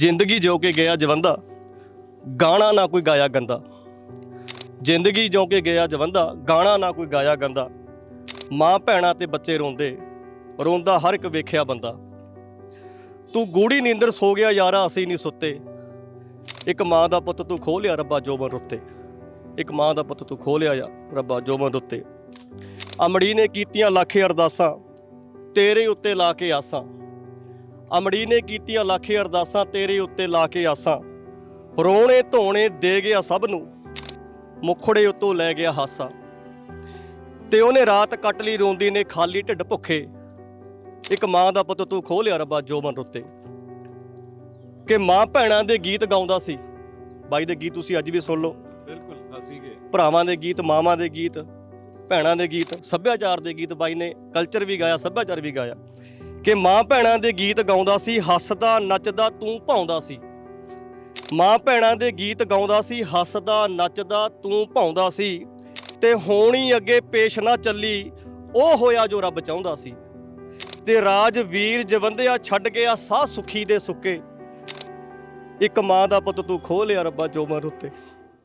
ਜ਼ਿੰਦਗੀ ਜਿਉ ਕੇ ਗਿਆ ਜਵੰਦਾ, ਗਾਣਾ ਨਾ ਕੋਈ ਗਾਇਆ ਗੰਦਾ। ਜ਼ਿੰਦਗੀ ਜਿਉ ਕੇ ਗਿਆ ਜਵੰਦਾ, ਗਾਣਾ ਨਾ ਕੋਈ ਗਾਇਆ ਗੰਦਾ। ਮਾਂ ਭੈਣਾਂ ਤੇ ਬੱਚੇ ਰੋਂਦੇ, ਰੋਂਦਾ ਹਰ ਇੱਕ ਵੇਖਿਆ ਬੰਦਾ। ਤੂੰ ਗੂੜੀ ਨੀਂਦਰ ਸੋ ਗਿਆ ਯਾਰਾ ਅਸੀਂ ਨਹੀਂ ਸੁੱਤੇ। ਇੱਕ ਮਾਂ ਦਾ ਪੁੱਤ ਤੂੰ ਖੋਹ ਲਿਆ ਰੱਬਾ ਜੋਬਨ ਰੁੱਤੇ। ਇੱਕ ਮਾਂ ਦਾ ਪੁੱਤ ਤੂੰ ਖੋਹ ਲਿਆ ਯਾ ਰੱਬਾ ਜੋਬਨ ਰੁੱਤੇ। ਅਮੜੀ ਨੇ ਕੀਤੀਆਂ ਲੱਖੇ ਅਰਦਾਸਾਂ, ਤੇਰੇ ਉੱਤੇ ਲਾ ਕੇ ਆਸਾਂ। ਅਮੜੀ ਨੇ ਕੀਤੀਆਂ ਲੱਖੇ ਅਰਦਾਸਾਂ ਤੇਰੇ ਉੱਤੇ ਲਾ ਕੇ ਆਸਾਂ। ਰੋਣੇ ਧੋਣੇ ਦੇ ਗਿਆ ਸਭ ਨੂੰ ਮੁਖੜੇ ਉੱਤੋਂ ਲੈ ਗਿਆ ਹਾਸਾ। ਤੇ ਉਹਨੇ ਰਾਤ ਕੱਟ ਲਈ ਰੋਂਦੀ ਨੇ ਖਾਲੀ ਢਿੱਡ ਭੁੱਖੇ। ਇੱਕ ਮਾਂ ਦਾ ਪੁੱਤ ਤੂੰ ਖੋਹ ਲਿਆ ਰੱਬਾ ਜੋਬਨ ਰੁੱਤੇ। ਕਿ ਮਾਂ ਭੈਣਾਂ ਦੇ ਗੀਤ ਗਾਉਂਦਾ ਸੀ। ਬਾਈ ਦੇ ਗੀਤ ਤੁਸੀਂ ਅੱਜ ਵੀ ਸੁਣ ਲਓ। ਬਿਲਕੁਲ ਅਸੀਂ ਗਏ ਭਰਾਵਾਂ ਦੇ ਗੀਤ ਮਾਵਾਂ ਦੇ ਗੀਤ ਭੈਣਾਂ ਦੇ ਗੀਤ ਸੱਭਿਆਚਾਰ ਦੇ ਗੀਤ ਬਾਈ ਨੇ ਕਲਚਰ ਵੀ ਗਾਇਆ ਸੱਭਿਆਚਾਰ ਵੀ ਗਾਇਆ। ਕਿ ਮਾਂ ਭੈਣਾਂ ਦੇ ਗੀਤ ਗਾਉਂਦਾ ਸੀ, ਹੱਸਦਾ, ਨੱਚਦਾ, ਤੂੰ ਭਾਉਂਦਾ ਸੀ। ਮਾਂ ਭੈਣਾਂ ਦੇ ਗੀਤ ਗਾਉਂਦਾ ਸੀ, ਹੱਸਦਾ, ਨੱਚਦਾ, ਤੂੰ ਭਾਉਂਦਾ ਸੀ। ਤੇ ਹੋਣੀ ਅੱਗੇ ਪੇਸ਼ ਨਾ ਚੱਲੀ, ਉਹ ਹੋਇਆ ਜੋ ਰੱਬ ਚਾਹੁੰਦਾ ਸੀ। ਤੇ ਰਾਜਵੀਰ ਜਵੰਦਿਆ ਛੱਡ ਗਿਆ ਸਾਹ ਸੁਖੀ ਦੇ ਸੁੱਕੇ। ਇੱਕ ਮਾਂ ਦਾ ਪੁੱਤ ਤੂੰ ਖੋਹ ਲਿਆ ਰੱਬਾ ਜੋਮਨ ਉੱਤੇ।